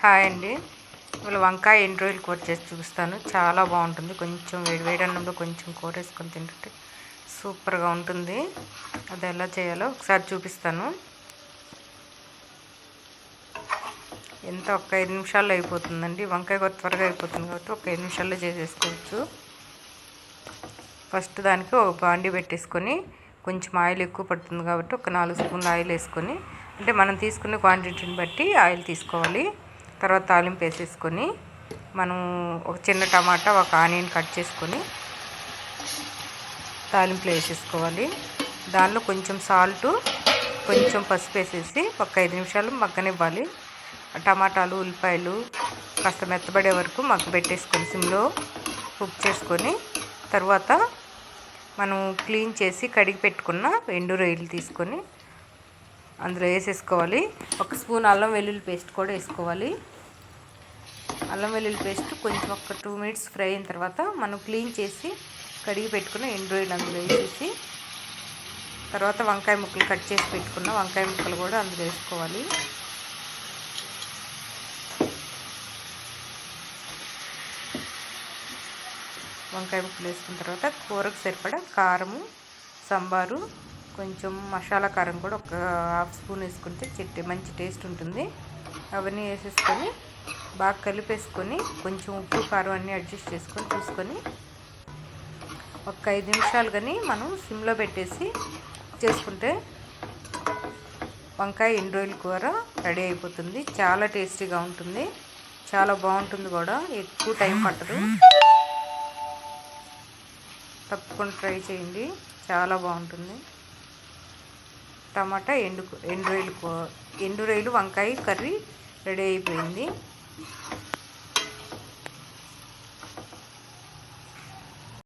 Hi అండి. ఇవాళ వంకాయ ఎన్ని రోజులు కూర చేసి చూపిస్తాను. చాలా బాగుంటుంది. కొంచెం వేడి వేడి అన్నంలో కొంచెం కూర వేసుకొని తింటుంటే సూపర్గా ఉంటుంది. అది ఎలా చేయాలో ఒకసారి చూపిస్తాను. ఎంత ఒక ఐదు నిమిషాల్లో అయిపోతుందండి. వంకాయ కూర త్వరగా అయిపోతుంది కాబట్టి ఒక ఐదు నిమిషాల్లో చేసేసుకోవచ్చు. ఫస్ట్ దానికి ఒక బాండి పెట్టేసుకొని కొంచెం ఆయిల్ ఎక్కువ పడుతుంది కాబట్టి ఒక నాలుగు స్పూన్లు ఆయిల్ వేసుకొని అంటే మనం తీసుకునే క్వాంటిటీని బట్టి ఆయిల్ తీసుకోవాలి. తర్వాత తాలింపు వేసేసుకొని మనం ఒక చిన్న టమాటా ఒక ఆనియన్ కట్ చేసుకొని తాలింపులో వేసేసుకోవాలి. దానిలో కొంచెం సాల్ట్ కొంచెం పసుపు వేసేసి ఒక ఐదు నిమిషాలు మగ్గనివ్వాలి. టమాటాలు ఉల్లిపాయలు కాస్త మెత్తబడే వరకు మగ్గ పెట్టేసుకొని సిమ్లో కుక్ చేసుకొని తర్వాత మనం క్లీన్ చేసి కడిగి పెట్టుకున్న ఎండు రొయ్యలు తీసుకొని అందులో వేసేసుకోవాలి. ఒక స్పూన్ అల్లం వెల్లుల్లి పేస్ట్ కూడా వేసుకోవాలి. అల్లం వెల్లుల్లి పేస్ట్ కొంచెం ఒక టూ మినిట్స్ ఫ్రై అయిన తర్వాత మనం క్లీన్ చేసి కడిగి పెట్టుకున్న ఎండు అందులో వేసేసి తర్వాత వంకాయ ముక్కలు కట్ చేసి పెట్టుకున్న వంకాయ ముక్కలు కూడా అందులో వేసుకోవాలి. వంకాయ ముక్కలు వేసుకున్న తర్వాత కూరకు సరిపడా కారము సాంబారు కొంచెం మసాలా కారం కూడా ఒక హాఫ్ స్పూన్ వేసుకుంటే చెట్టు మంచి టేస్ట్ ఉంటుంది. అవన్నీ వేసేసుకొని బాగా కలిపేసుకొని కొంచెం ఉప్పు కారం అన్నీ అడ్జస్ట్ చేసుకొని చూసుకొని ఒక ఐదు నిమిషాలు కానీ మనం సిమ్లో పెట్టేసి చేసుకుంటే వంకాయ ఎండ్రోయిల్ కూర రెడీ అయిపోతుంది. చాలా టేస్టీగా ఉంటుంది. చాలా బాగుంటుంది కూడా. ఎక్కువ టైం పట్టదు. తప్పకుండా ట్రై చేయండి. చాలా బాగుంటుంది. టమాటా ఎండు ఎండు రొయ్యలు ఎండు రొయ్యలు వంకాయ కర్రీ రెడీ అయిపోయింది.